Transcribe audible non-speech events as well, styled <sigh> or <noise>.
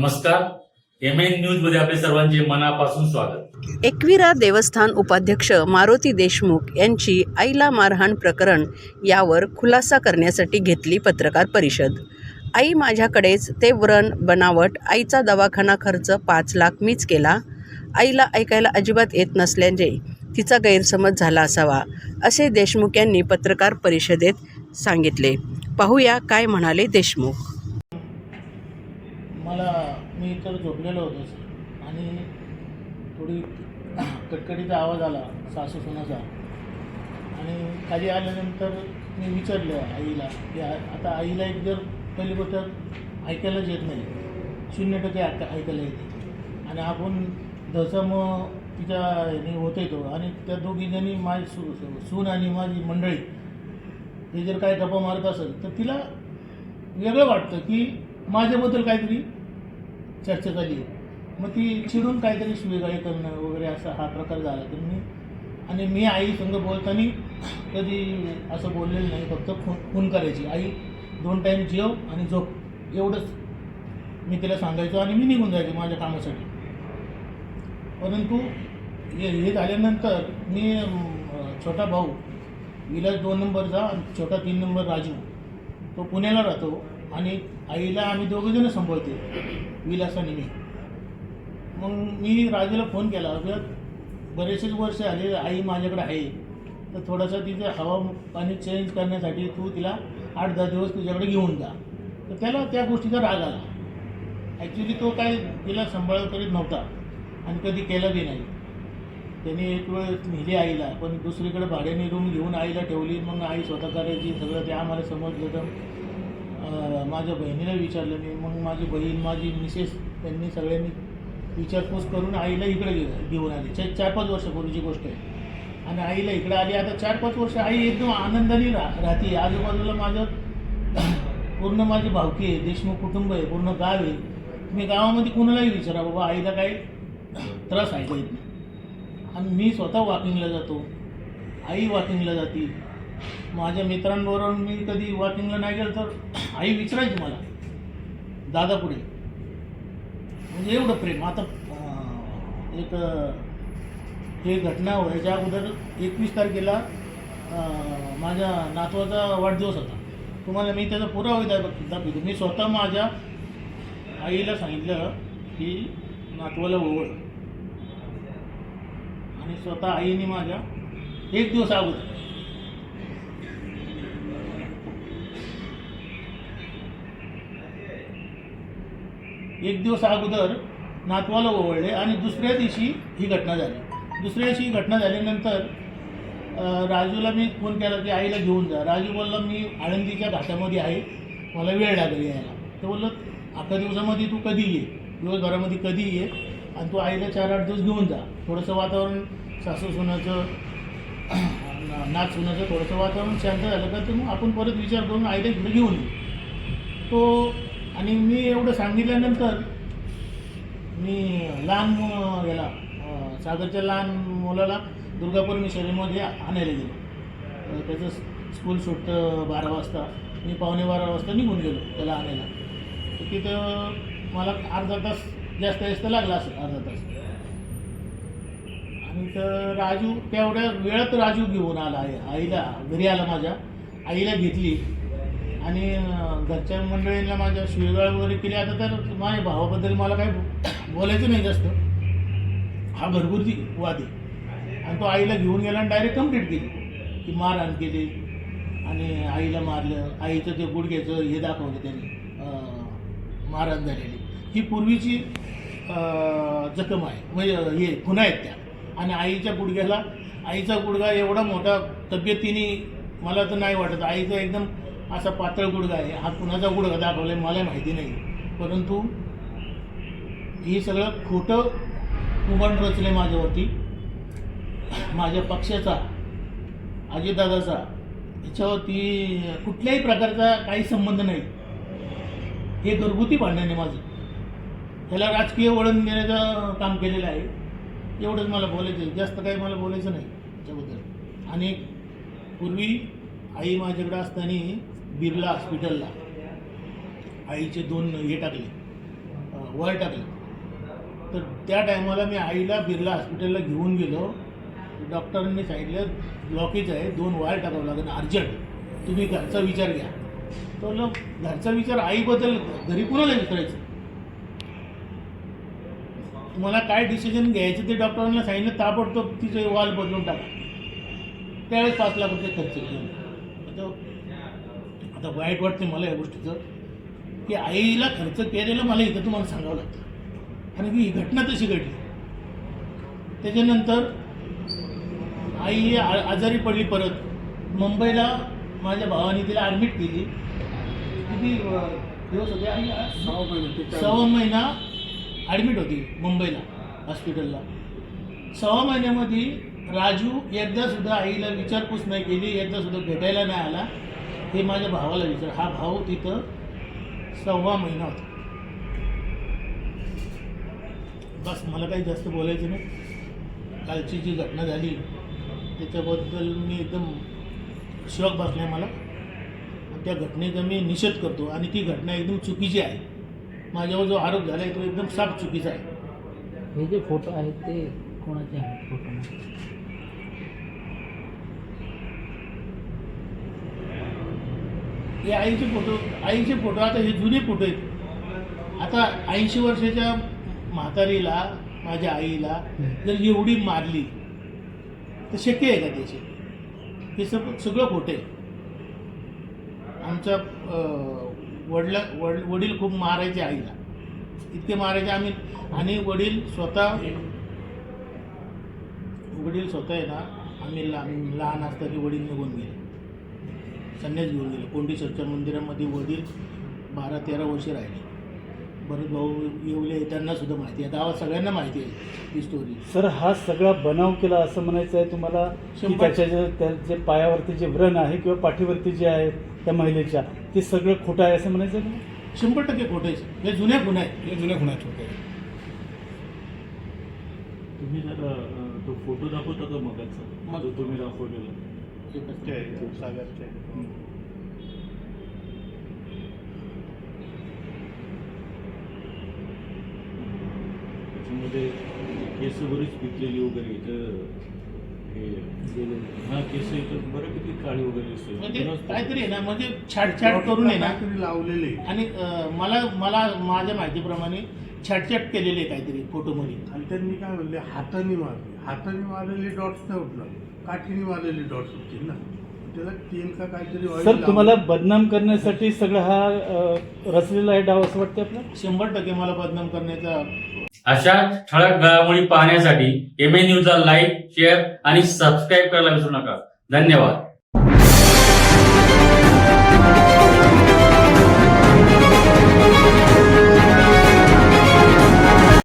नमस्कार. M N न्यूजमध्ये आपले सर्वांचे मनापासून स्वागत. एकविरा देवस्थान उपाध्यक्ष मारुती देशमुख यांची आईला मारहाण प्रकरण यावर खुलासा करण्यासाठी घेतली पत्रकार परिषद. आई माझ्याकडेच ते व्रण बनावट आईचा दवाखाना खर्च पाच लाख मीच केला. आईला ऐकायला अजिबात येत नसल्याने तिचा गैरसमज झाला असावा असे देशमुख यांनी पत्रकार परिषदेत सांगितले. पाहूया काय म्हणाले देशमुख. मी तर झोपलेलो होतो सर आणि थोडी कटकटीचा आवाज आला सासू सुनाचा. आणि खाली आल्यानंतर मी विचारलं आईला की आता आईला एक जर पहिली गोष्ट ऐकायलाच येत नाही. शून्य टक्के ऐक ऐकायला येते. आणि आपण जसं मग तिच्या हे होते तो आणि त्या दोघीजणी माझी सू सून आणि माझी मंडळी हे जर काय गप्पा मारत असेल तर तिला वेगळं वाटतं की माझ्याबद्दल काहीतरी चर्चा झाली मग ती चिडून काहीतरी शिवेगाळी करणं वगैरे असा हा प्रकार झाला. तर मी आणि मी आई संग बोलताना कधी असं बोललेलं नाही. फक्त फोन फोन करायची. आई दोन टाईम जेव आणि झोप. एवढंच मी तिला सांगायचो आणि मी निघून जायचो माझ्या कामासाठी. परंतु हे हे झाल्यानंतर मी छोटा भाऊ विलास दोन नंबरचा आणि छोटा तीन नंबर राजू तो पुण्याला राहतो आणि आईला आम्ही दोघंजणं सांभाळते विलास आणि मी मग मी राजूला फोन केला की बरेचसेच वर्ष आले आई माझ्याकडे आहे. तर थोडासा तिथे हवा पाणी चेंज करण्यासाठी तू तिला आठ दहा दिवस तुझ्याकडे घेऊन जा. तर त्याला त्या गोष्टीचा राग आला. ॲक्च्युली तो काय तिला सांभाळ करीत नव्हता आणि कधी केला बी नाही. त्याने एक वेळ नेली आईला पण दुसरीकडे भाड्याने रूम घेऊन आईला ठेवली. मग आई स्वतः करायची सगळं ते आम्हाला समजलं तर माझ्या बहिणीला विचारलं मी. मग माझी बहीण माझी मिसेस त्यांनी सगळ्यांनी विचारपूस करून आईला इकडे घेऊन आली. चार चार पाच वर्षापूर्वीची गोष्ट आहे. आणि आईला इकडे आली. आता चार पाच वर्ष आई एकदम आनंदाने रा राहते. आजूबाजूला माझं <clears throat> पूर्ण माझी भावकी आहे. देशमुख कुटुंब आहे. पूर्ण गाव आहे. मी गावामध्ये कुणालाही विचारा बाबा आईला काही <clears throat> त्रास आहे येत नाही. आणि मी स्वतः वॉकिंगला जातो. आई वॉकिंगला जाते. माझ्या मित्रांबरोबर मी कधी वॉकिंगला नाही गेलो तर आई विचारायची मला दादा पुढे म्हणजे एवढं प्रेम. आता एक हे घटना व्हायच्या अगोदर एकवीस तारखेला माझ्या नातवाचा वाढदिवस होता. तुम्हाला मी त्याचा पुरावा दाख दाखवतो. मी स्वतः माझ्या आईला सांगितलं की नातवाला ओवळ आणि स्वतः आईने माझ्या एक दिवस अगोदर एक दिवस अगोदर नातवाला ओवळले आणि दुसऱ्या दिवशी ही घटना झाली. दुसऱ्या दिवशी ही घटना झाल्यानंतर राजूला मी फोन केला की आईला घेऊन जा. राजू बोलला मी आळंदीच्या घाटामध्ये आहे. मला वेळ लागेल यायला. ते बोललं अकरा दिवसामध्ये तू कधी ये? दिवसभरामध्ये कधी ये? आणि तू आईला चार आठ दिवस घेऊन जा. थोडंसं वातावरण सासू सुनाचं <clears throat> नाच सुनाचं थोडंसं वातावरण शांत झालं का? तर मग आपण परत विचार करून आईला इकडे घेऊन ये. तो आणि मी एवढं सांगितल्यानंतर मी लहान याला सागरच्या लहान मुलाला दुर्गापरमेश्वरीमध्ये आणायला गेलो. त्याचं स्कूल सुटतं बारा वाजता. मी पावणे बारा वाजता निघून गेलो त्याला आणायला. तर तिथं मला अर्धा तास जास्त जास्त लागला असेल अर्धा तास. आणि तर राजू तेवढ्या वेळात राजू घेऊन आला आहे आईला घरी आला माझ्या. आईला घेतली. आणि घरच्या मंडळींना माझ्या शिवेगाळ वगैरे केली. आता तर माझ्या भावाबद्दल मला काही बोलायचं नाही जास्त. हा घरगुती वाद आहे. आणि तो आईला घेऊन गेला आणि डायरेक्ट कंप्लीट केली. की मारहाण केली. आणि आईला मारलं. आईचं ते गुडघ्याचं हे दाखवलं त्यांनी. मारहाण झालेली. ही पूर्वीची जखम आहे. म्हणजे हे खुणा आहेत त्या. आणि आईच्या गुडघ्याला आईचा गुडघा एवढा मोठा तब्येतीने मला तर नाही वाटत. आईचं एकदम असा पातळ गुडघा आहे. हा कुणाचा गुडघा दाखवला आहे मला माहिती नाही. परंतु हे सगळं खोटं कुंभण रचले माझ्यावरती. माझ्या पक्षाचा अजितदादाचा याच्यावरती कुठल्याही प्रकारचा काही संबंध नाही. हे घरगुती भांडण माझं. त्याला राजकीय वळण देण्याचं काम केलेलं आहे. एवढंच मला बोलायचं आहे जास्त काही मला बोलायचं नाही त्याच्याबद्दल आणि पूर्वी आई माझ्याकडे असताना बिर्ला हॉस्पिटलला. आईचे दोन हे टाकले. अं, वर तर त्या टायमाला मी आईला बिर्ला हॉस्पिटलला घेऊन गेलो. डॉक्टरांनी सांगितलं ब्लॉकेज आहे दोन वायर टाकावं लागेल अर्जंट. तुम्ही घरचा विचार घ्या. तर घरचा विचार आईबद्दल घरी कुणाला विचारायचं? तुम्हाला काय डिसिजन घ्यायचं ते डॉक्टरांना सांगितलं ताबडतोब तिचे वाल बदलून टाका. त्यावेळेस पाच लाख रुपये खर्च केले. आता वाईट वाटते मला या गोष्टीचं. की आईला खर्च केलेलं मला इथं तुम्हाला सांगावं लागतं. आणि ही घटना तशी घडली. त्याच्यानंतर आई आजारी पडली परत. मुंबईला माझ्या भावाने तिला ॲडमिट केली. किती दिवस होते? आई सहा महिने ते सहा महिना ॲडमिट होती मुंबईला हॉस्पिटलला सहा महिन्यामध्ये राजू एकदा सुद्धा आईला विचारपूस नाही केली एकदा सुद्धा भेटायला नाही आला. हे माझ्या भावाला विचार. हा भाऊ तिथं सव्वा महिना होता. बस मला काही जास्त बोलायचं नाही. कालची जी घटना झाली त्याच्याबद्दल मी एकदम शॉक बसला आहे मला. आणि त्या घटनेचा मी निषेध करतो. आणि ती घटना एकदम चुकीची आहे. माझ्यावर जो आरोप झाला आहे तो एकदम साफ चुकीचा आहे. हे जे फोटो आहेत ते कोणाचे आहेत? फोटो हे आईचे फोटो आईचे फोटो आता हे जुने फोटो आहेत. आता ऐंशी वर्षाच्या म्हातारीला माझ्या आईला जर एवढी मारली तर शक्य आहे का त्याचे? हे सग सगळं खोटे आहे. आमचा वडला वड वडील खूप मारायचे आईला. इतके मारायचे आम्ही आणि वडील स्वतः वडील स्वतः आहे ना आम्ही लहान लहान असताना वडील निघून गेले. संन्यास घेऊन गेले. कोंडेश्वरच्या मंदिरामध्ये वडील बारा तेरा वर्ष राहिले. बरेच भाऊ येवले त्यांना सुद्धा माहिती आहे. गावात सगळ्यांना माहिती आहे ही स्टोरी सर हा सगळा बनाव केला असं म्हणायचं आहे तुम्हाला? की शंभर- त्याच्या जे त्या जे पायावरती जे व्रण आहे किंवा पाठीवरती जे आहे त्या महिलेच्या ते सगळं खोटं आहे असं म्हणायचं आहे? शंभर टक्के खोटे आहे. हे जुन्या गुन्हे आहेत. हे जुन्या खुणात होते तुम्ही जरा अ, तो फोटो दाखवता का मगाचा? मग- जो तुम्ही दाखवलेला. त्याच्यामध्ये केस बरीच पिकलेली वगैरे इथं हे हा केस इथं बऱ्यापैकी काळी वगैरे म्हणजे दिसते काहीतरी आहे ना म्हणजे छाटछाट करून आहे ना. लावलेले आणि अं, मला मला माझ्या माहितीप्रमाणे छाटछाट केलेले काहीतरी फोटोमध्ये. आणि त्यांनी काय म्हणले हाताने मारले. हाताने मारलेले डॉट्स नाही उठणार. काठीने मारलेले डॉट्स उठतील ना? त्याला तीन का काहीतरी सर तुम्हाला बदनाम करण्यासाठी सगळा हा रचलेला आहे डाव असं वाटतं आपलं शंभर टक्के मला बदनाम करण्याचा अशा ठळक घडामोडी पाहण्यासाठी एम ए न्यूजला लाईक शेअर आणि सबस्क्राईब करायला विसरू नका. धन्यवाद.